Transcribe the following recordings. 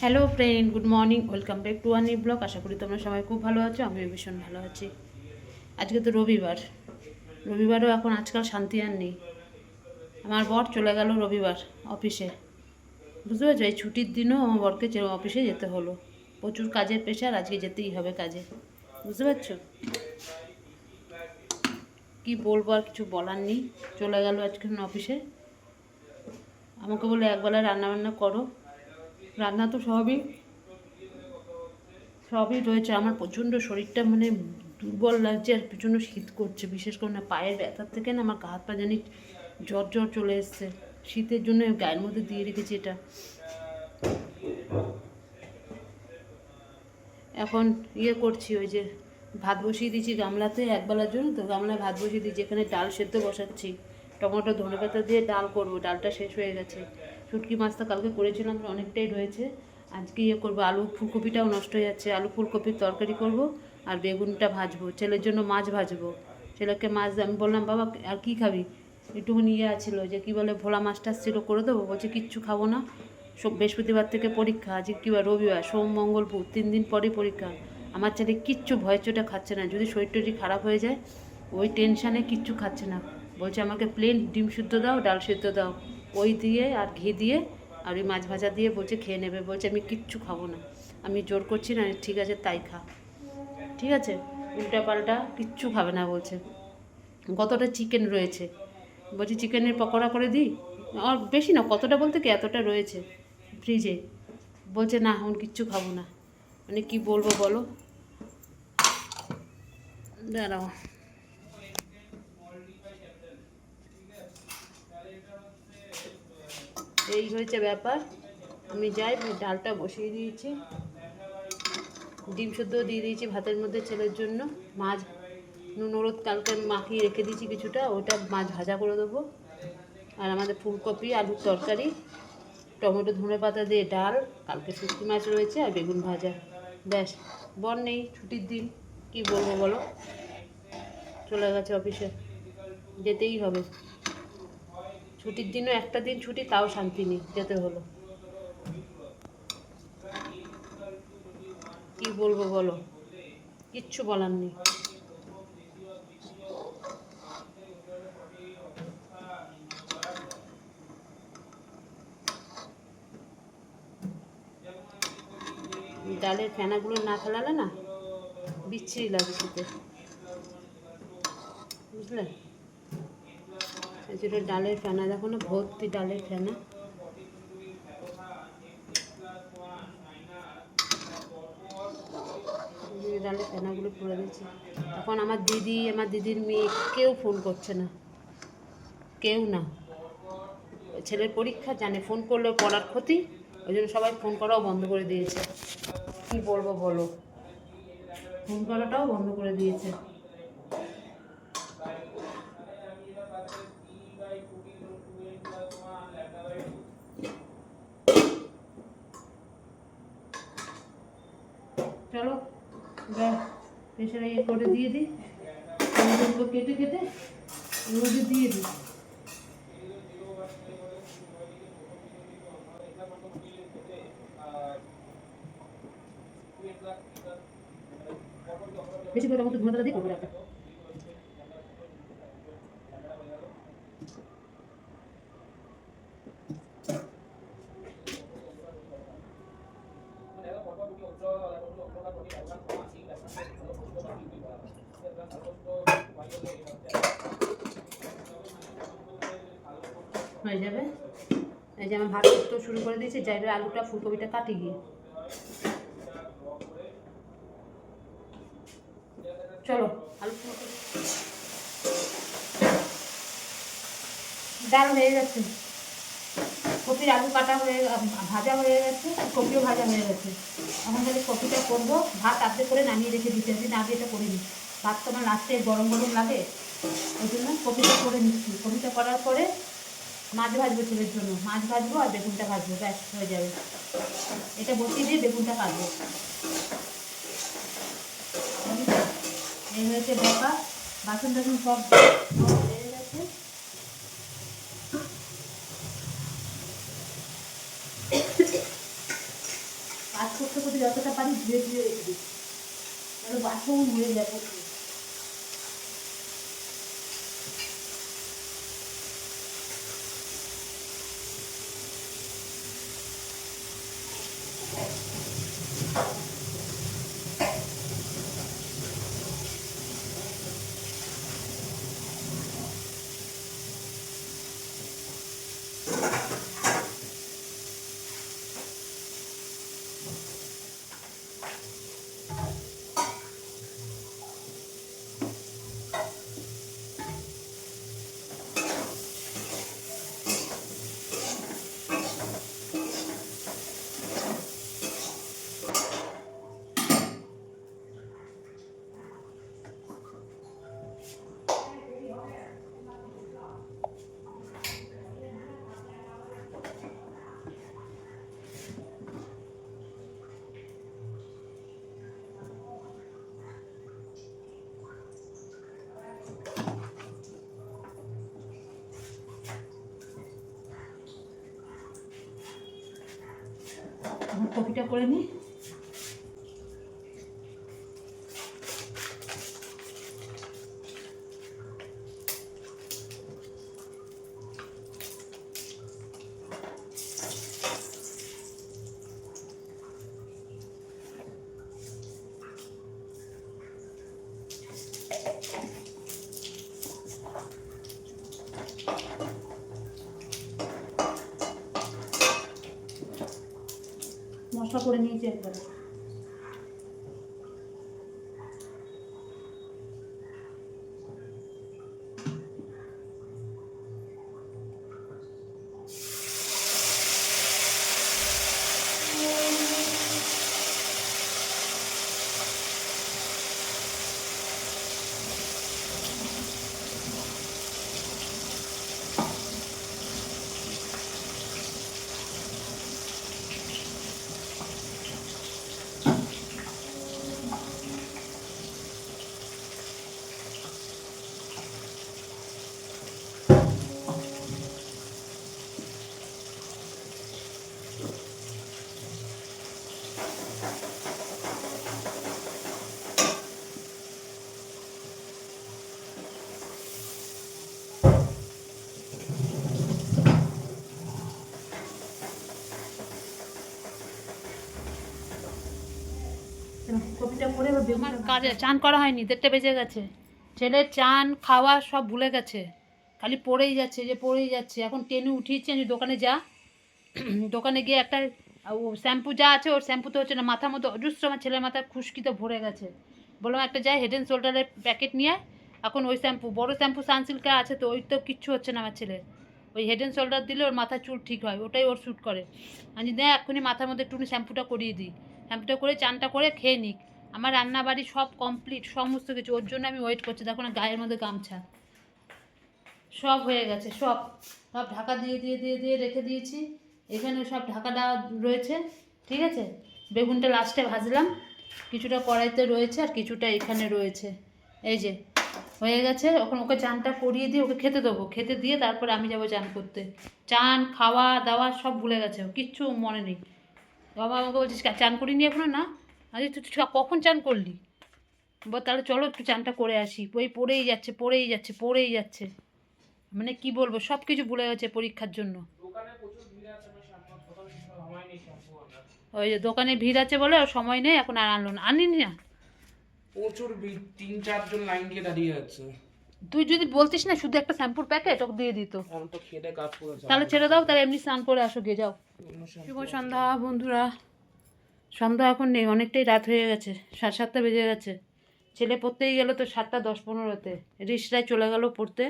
Hello friend good morning welcome back to Ani blog আশা করি তোমরা সবাই খুব ভালো আছো, আমিও ভীষণ ভালো আছি। আজকে তো রবিবার। রবিবারও এখন আজকাল শান্তি আর নেই। আমার বর চলে গেল রবিবার অফিসে। বুঝতে পারছ? এই ছুটির দিনও আমার বরকে অফিসে যেতে হলো। প্রচুর কাজের প্রেশার আজকে যেতেই হবে কাজে। বুঝতে পারছ? কি বলব আর কিছু বলার নেই। চলে গেল আজকে অফিসে। আমাকে বলে একবেলা রান্না বান্না করো। রান্না তো সবই সবই রয়েছে। আমার প্রচণ্ড শরীরটা মানে দুর্বল লাগছে আর প্রচণ্ড শীত করছে। বিশেষ করে না, পায়ের ব্যথার থেকে না আমার গা পা জানি জ্বর জ্বর চলে এসছে। শীতের জন্য গায়ের মধ্যে দিয়ে রেখেছি এটা। এখন ইয়ে করছি, ওই যে ভাত বসিয়ে দিয়েছি গামলাতে একবেলার জন্য। তো গামলায় ভাত বসিয়ে দিয়েছি, এখানে ডাল সেদ্ধ বসাচ্ছি। টমেটো ধনে পাতা দিয়ে ডাল করব। ডালটা শেষ হয়ে গেছে। শুটকি মাছটা কালকে করেছিলাম অনেকটাই রয়েছে। আজকে ইয়ে করব, আলু ফুলকপিটাও নষ্ট হয়ে যাচ্ছে। আলু ফুলকপির তরকারি করব আর বেগুনটা ভাজবো। ছেলের জন্য মাছ ভাজবো। ছেলেকে মাছ আমি বললাম, বাবা, আর কি খাবি? একটুখানি ইয়ে আছিল যে, কি বলে, ভোলা মাছটা ছিল করে দেবো? বলছে, কিচ্ছু খাব না। সব বৃহস্পতিবার থেকে পরীক্ষা, আজকে কী বার রবিবার, সোম, মঙ্গল, বুধ, তিন দিন পরে পরীক্ষা। আমার ছেলে কিচ্ছু ভয় চোটা খাচ্ছে না। যদি শরীর টরীর খারাপ হয়ে যায়, ওই টেনশানে কিচ্ছু খাচ্ছে না। বলছে, আমাকে প্লেন ডিম সিদ্ধ দাও, ডাল সিদ্ধ দাও। ওই দিয়ে আর ঘি দিয়ে আর ওই মাছ ভাজা দিয়ে বলছে, খেয়ে নেবে। বলছে, আমি কিচ্ছু খাব না। আমি জোর করছি না ঠিক আছে, তাই খা। ঠিক আছে? উল্টা পাল্টা কিচ্ছু খাবে না বলছে। কতটা চিকেন রয়েছে? বলছি চিকেনের পকোড়া করে দিই? আর বেশি না, কতটা বলতে কি এতটা রয়েছে ফ্রিজে বলছে, না এখন কিচ্ছু খাব না। মানে কি বলব বলো? দাঁড়াও। এই হয়েছে ব্যাপার। আমি যাই ডালটা বসিয়ে দিয়েছি। ডিম শুদ্ধ দিয়ে দিয়েছি ভাতের মধ্যে ছেলের জন্য। মাছ নুন, হলুদ কালকে মাখিয়ে রেখে দিয়েছি কিছুটা, ওটা মাছ ভাজা করে দেবো। আর আমাদের ফুলকপি, আলুর তরকারি, টমেটো ধনে পাতা দিয়ে ডাল, কালকে শুটকি মাছ রয়েছে আর বেগুন ভাজা। ব্যাস, বর নেই, ছুটির দিন, কি বলব বলো? চলে গেছে অফিসে, যেতেই হবে। ছুটির দিনও একটা দিন ছুটি, তাও শান্তি নেই, যেতে হলো। কি বলব বলো? কিচ্ছু বলার নেই। ডালের ফেনাগুলো না ফেলালে না বিচ্ছিরি লাগে খেতে। বুঝলে? জন্য ডালের ফেনা, দেখো না, ভর্তি ডালের ফেনা। ডালের ফেনাগুলো পড়ে দিয়েছে এখন আমার দিদি, আমার দিদির মেয়ে কেউ ফোন করছে না। কেউ না। ছেলের পরীক্ষা, জানে ফোন করলে পড়ার ক্ষতি, ওই জন্য সবাই ফোন করাও বন্ধ করে দিয়েছে। কি বলব বলো? ফোন করাটাও বন্ধ করে দিয়েছে চলো ইয়ে করে দিয়ে দিই। কেটে কেটে রোদে দিয়ে দিই। বেশি করে আমাকে করব একটা। হয়ে যাবে। এই যে আমার ভাত করতে শুরু করে দিয়েছি, যাই হোক, আলুটা, ফুলকপিটা কাটি গিয়ে। চলো, আলু ডাল হয়ে গেছে। কপির আলু কাটা হয়ে ভাজা হয়ে গেছে, কপিও ভাজা হয়ে গেছে। এখন তাহলে কপিটা করব, ভাত আধে করে নামিয়ে রেখে দিতে আমি না এটা করিনি। ভাত তো আমার লাস্টে গরম গরম লাগে, ওই জন্য কপিটা করে নিচ্ছি। কপিটা করার পরে মাছ ভাজবো ছেলের জন্য। মাছ ভাজবো আর বেগুনটা ভাজবো, ব্যাস, হয়ে যাবে। এটা বসিয়ে দিয়ে বেগুনটা কাটবো এই হয়েছে ব্যাপার বাসন টাসন সব গেছে। করতে করতে যতটা পারি ধুয়ে ধুয়ে রেখে দিই। বাসন হয়ে যায় কপিটা করে নিই। মশলা করে নিয়েছি একবারে করে কাজে চান করা হয়নি দেড়টা বেজে গেছে। ছেলের চান খাওয়া সব ভুলে গেছে। খালি পড়েই যাচ্ছে যে পড়েই যাচ্ছে। এখন টেনে উঠিয়েছি আমি দোকানে যা। দোকানে গিয়ে একটা ও শ্যাম্পু যা আছে ওর শ্যাম্পু তো হচ্ছে না মাথার মধ্যে অজস্র আমার ছেলের মাথার খুশকিতে ভরে গেছে। বললাম একটা যাই হেড অ্যান্ড শোল্ডারের প্যাকেট নিয়ে এখন ওই শ্যাম্পু বড় শ্যাম্পু সানসিল্কের আছে তো ওই তো কিচ্ছু হচ্ছে না আমার ছেলে ওই হেড অ্যান্ড শোল্ডার দিলে ওর মাথার চুল ঠিক হয় ওটাই ওর শ্যুট করে। আমি দেখ এক্ষুনি মাথার মধ্যে একটু শ্যাম্পুটা করিয়ে দিই। শ্যাম্পুটা করে চানটা করে খেয়ে নিক। আমার রান্না বাড়ি সব কমপ্লিট সমস্ত কিছু। ওর জন্য আমি ওয়েট করছি। দেখো না, গায়ের মধ্যে গামছা। সব হয়ে গেছে, সব। সব ঢাকা দিয়ে দিয়ে দিয়ে দিয়ে রেখে দিয়েছি। এখানে সব ঢাকা রয়েছে, ঠিক আছে? বেগুনটা লাস্টে ভাজলাম। কিছুটা কড়াইতে রয়েছে আর কিছুটা এখানে রয়েছে। এই যে, হয়ে গেছে। ওখানে ওকে চানটা করিয়ে দিয়ে ওকে খেতে দেবো। খেতে দিয়ে তারপরে আমি যাব চান করতে। চান, খাওয়া, দাওয়া সব ভুলে গেছে কিচ্ছু মনে নেই। বাবা আমাকে বলছিস "কা- চান করিনি এখনও? না। আরে তুই কখন চান করলি? বল তাহলে চলো একটু চানটা করে আসি। ওই পড়েই যাচ্ছে পড়েই যাচ্ছে পড়েই যাচ্ছে। মানে কি বলব সব কিছু ভুলে গেছে পরীক্ষার জন্য। দোকানে প্রচুর ভিড় আছে আমি শ্যাম্পু দোকানে সময় নেই শ্যাম্পু আনার ওই যে দোকানে ভিড় আছে বলে সময় নেই এখন আর আনলো না। আনিনি না? প্রচুর ভিড় তিন চারজন লাইন দিয়ে দাঁড়িয়ে আছে। তুই যদি বলতিস না শুধু একটা শ্যাম্পুর প্যাকেট ওকে দিয়ে দিত। তাহলে ছেড়ে দাও তাহলে এমনি স্নান করে আসো গিয়ে যাও। শুভ সন্ধ্যা বন্ধুরা। সন্ধ্যা এখন নেই, অনেকটাই রাত হয়ে গেছে, সাড়ে সাতটা বেজে গেছে। ছেলে পড়তেই গেল তো সাতটা দশ পনেরোতে। রিসরায় চলে গেল পড়তে।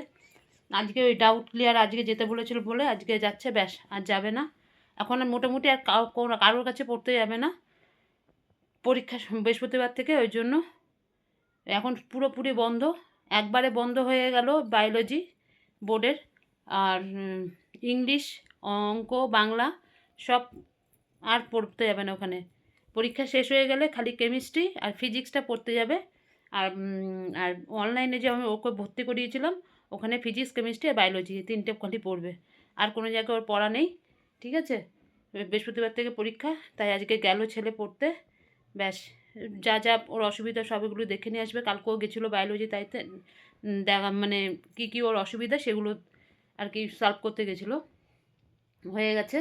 আজকে ওই ডাউট ক্লিয়ার আজকে যেতে বলেছিল বলে আজকে যাচ্ছে, ব্যাস, আর যাবে না। এখন আর মোটামুটি আর কারোর কাছে পড়তে যাবে না। পরীক্ষা বৃহস্পতিবার থেকে, ওই জন্য। এখন পুরোপুরি বন্ধ। একবারে বন্ধ হয়ে গেল বায়োলজি বোর্ডের। আর ইংলিশ অঙ্ক, বাংলা সব আর পড়তে যাবে না ওখানে। পরীক্ষা শেষ হয়ে গেলে খালি কেমিস্ট্রি আর ফিজিক্সটা পড়তে যাবে। আর আর অনলাইনে যে আমি ওকে ভর্তি করিয়েছিলাম, ওখানে ফিজিক্স কেমিস্ট্রি আর বায়োলজি তিনটে খালি পড়বে। আর কোনো জায়গায় ওর পড়া নেই, ঠিক আছে? বৃহস্পতিবার থেকে পরীক্ষা, তাই আজকে গেল ছেলে পড়তে। ব্যাস, যা যা ওর অসুবিধা সবগুলো দেখে নিয়ে আসবে। কালকেও গেছিল বায়োলজি তাইতে দেখা মানে কী কী ওর অসুবিধা সেগুলো আর কি সলভ করতে গেছিল। হয়ে গেছে।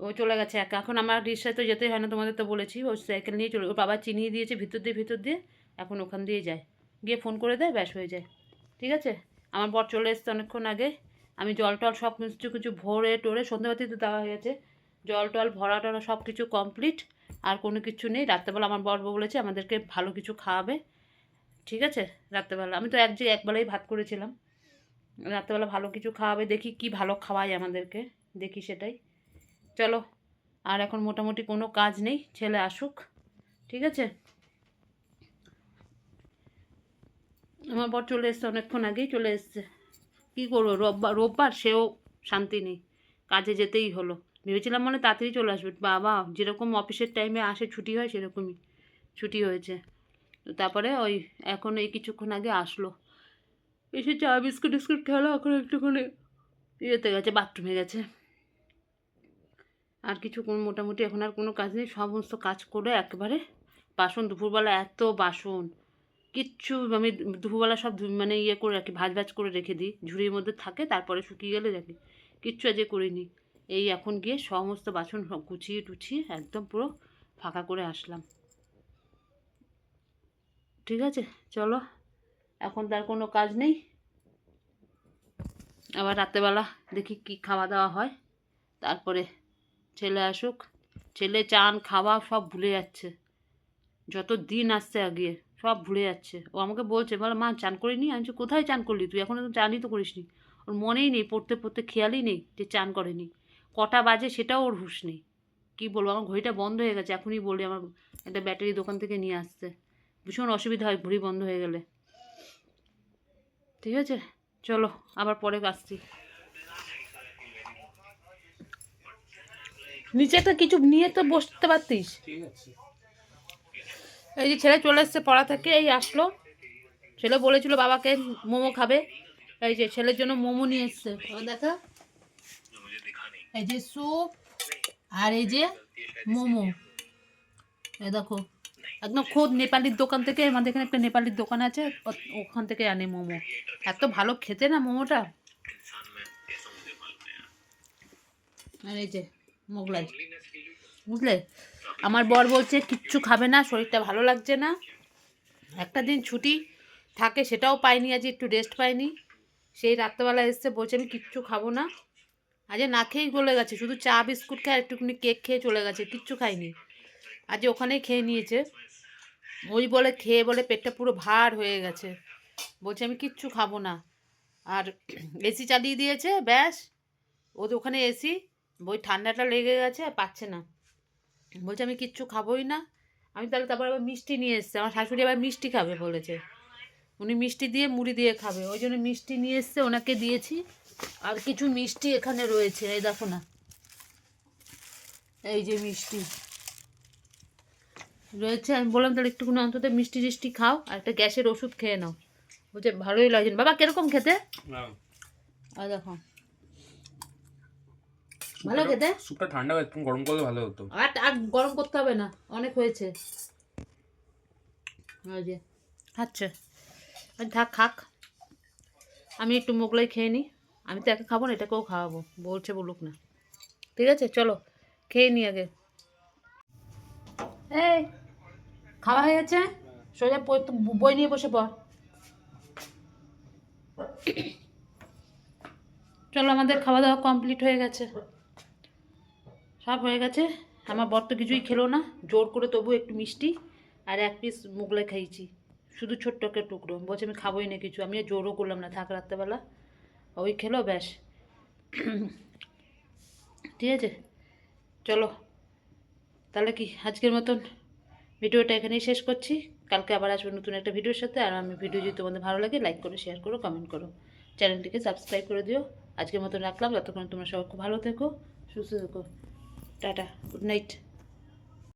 ও চলে গেছে একা। এখন আমার রিক্সায় তো যেতেই হয় না, তোমাদের তো বলেছি। ও সাইকেল নিয়ে চলে ওর বাবা চিনিয়ে দিয়েছে ভিতর দিয়ে ভিতর দিয়ে। এখন ওখান দিয়ে যায়। গিয়ে ফোন করে দেয়, ব্যাস হয়ে যায়। ঠিক আছে? আমার বর চলে এসছে অনেকক্ষণ আগে। আমি জল টল সব কিছু কিছু ভরে টোরে সন্ধ্যাবাতি তো দেওয়া হয়ে গেছে। জল টল ভরা টরা সব কিছু কমপ্লিট আর কোনো কিছু নেই। রাত্রেবেলা আমার বর বলেছে, আমাদেরকে ভালো কিছু খাওয়াবে। ঠিক আছে? রাত্রেবেলা। আমি তো এক যে একবেলাই ভাত করেছিলাম। রাত্রেবেলা ভালো কিছু খাওয়াবে। দেখি কি ভালো খাওয়ায় আমাদেরকে। দেখি সেটাই। চলো, আর এখন মোটামুটি কোনো কাজ নেই, ছেলে আসুক, ঠিক আছে? আমার বর চলে এসছে, অনেকক্ষণ আগেই চলে এসছে। কী করব, রোববার রোববার সেও শান্তি নেই, কাজে যেতেই হলো। ভেবেছিলাম মানে তাড়াতাড়ি চলে আসবে, বাবা, যেরকম অফিসের টাইমে আসে ছুটি হয় সেরকমই ছুটি হয়েছে। তারপরে ওই এখন এই কিছুক্ষণ আগে আসলো। এসে চা বিস্কুট টিস্কুট খেলো, এখন একটুখানি ইয়েতে গেছে বাথরুমে গেছে। আর কিছু কোনো মোটামুটি এখন আর কোনো কাজ নেই। সমস্ত কাজ করে একেবারে বাসন, দুপুরবেলা এত বাসন। কিচ্ছু আমি দুপুরবেলা সব মানে ইয়ে করে রাখি, ভাজ ভাজ করে রেখে দিই। ঝুড়ির মধ্যে থাকে, তারপরে শুকিয়ে গেলে রাখি। কিচ্ছু আজকে করিনি। এই এখন গিয়ে সমস্ত বাসন গুছিয়ে টুছিয়ে একদম পুরো ফাঁকা করে আসলাম। ঠিক আছে, চলো। এখন তার কোনো কাজ নেই। আবার রাত্রেবেলা দেখি কি খাওয়া দাওয়া হয়। তারপরে ছেলে আসুক ছেলে চান, খাওয়া সব ভুলে যাচ্ছে। যত দিন আসছে আগে, সব ভুলে যাচ্ছে। ও আমাকে বলছে, বলে মা, চান করিনি আমি কোথায় চান করলি তুই? এখন চানই তো করিসনি। ওর মনেই নেই, পড়তে পড়তে খেয়ালই নেই যে চান করেনি। কটা বাজে সেটাও ওর হুঁশ নেই। কী বলব, আমার ঘড়িটা বন্ধ হয়ে গেছে, এখনই বলি, আমার একটা ব্যাটারি দোকান থেকে নিয়ে আসতে ভীষণ অসুবিধা হয় ঘড়ি বন্ধ হয়ে গেলে। ঠিক আছে? চলো, আবার পরে আসছি। নিচে একটা কিছু নিয়ে তো বসতে পারতিস। এই যে ছেলে চলে এসছে পড়া থেকে এই আসলো। ছেলে বলেছিল বাবাকে মোমো খাবে। এই যে ছেলের জন্য মোমো নিয়ে এসছে। দেখা। এই যে স্যুপ আর এই যে মোমো। এই দেখো। একদম খোদ নেপালির দোকান থেকে আমাদের এখানে একটা নেপালির দোকান আছে ওখান থেকে আনে মোমো। এত ভালো খেতে না মোমোটা? আর এই যে মোগলাই বুঝলে? আমার বর বলছে কিচ্ছু খাবে না শরীরটা ভালো লাগছে না। একটা দিন ছুটি থাকে সেটাও পাইনি আজ একটু রেস্ট পাইনি। সেই রাত্রেবেলা এসছে বলছে আমি কিচ্ছু খাব না। আজ না খেয়েই চলে গেছে শুধু চা বিস্কুট খেয়ে একটুখানি কেক খেয়ে চলে গেছে কিচ্ছু খাইনি। আজ ওখানেই খেয়ে নিয়েছে। ওই বলে খেয়ে বলে পেটটা পুরো ভার হয়ে গেছে। বলছে আমি কিচ্ছু খাব না। আর এসি চালিয়ে দিয়েছে ব্যাস। ও তো ওখানে এসি ওই ঠান্ডাটা লেগে গেছে আর পাচ্ছে না। বলছে আমি কিচ্ছু খাবোই না। আমি তাহলে তারপর আবার মিষ্টি নিয়ে এসছে। আমার শাশুড়ি আবার মিষ্টি খাবে বলেছে। উনি মিষ্টি দিয়ে মুড়ি দিয়ে খাবে। ওই জন্য মিষ্টি নিয়ে এসছে ওনাকে দিয়েছি। আর কিছু মিষ্টি এখানে রয়েছে। এই দেখো না। এই যে মিষ্টি। রয়েছে আমি বললাম তাহলে একটুখানি অন্তত মিষ্টি টিষ্টি খাও আর একটা গ্যাসের ওষুধ খেয়ে নাও। বলছে ভালোই লাগছে বাবা কীরকম খেতে? আর দেখো। ভালো খেতে? স্যুপটা ঠান্ডা হয়ে একটু গরম করলে ভালো হতো। আর আর গরম করতে হবে না অনেক হয়েছে। যে। খাচ্ছে থাক খাক। আমি একটু মোগলাই খেয়ে নিই আমি তো একা খাব না এটাকেও খাওয়াবো। বলছে বলুক না। ঠিক আছে চলো খেয়ে নি আগে। এই খাওয়া হয়ে গেছে? সোজা বই নিয়ে বসে পড়। চলো আমাদের খাওয়া দাওয়া কমপ্লিট হয়ে গেছে। সব হয়ে গেছে। আমার বর তো কিছুই খেলো না। জোর করে তবু একটু মিষ্টি আর এক পিস মুগলাই খাইছি শুধু ছোট্ট একটা টুকরো। বলছে, আমি খাবোই না কিছু। আমি জোরও করলাম না। থাক, রাত্রেবেলা। ওই খেলো, ব্যাস। ঠিক আছে? চলো। তাহলে কি, আজকের মতন ভিডিওটা এখানেই শেষ করছি। কালকে আবার আসব নতুন একটা ভিডিওর সাথে। আর আমি ভিডিও যদি তোমাদের ভালো লাগে লাইক করো শেয়ার করো কমেন্ট করো। চ্যানেলটিকে সাবস্ক্রাইব করে দিও। আজকের মতন রাখলাম। ততক্ষণ তোমরা সবাই খুব ভালো থেকো, সুস্থ থেকো। Tata good night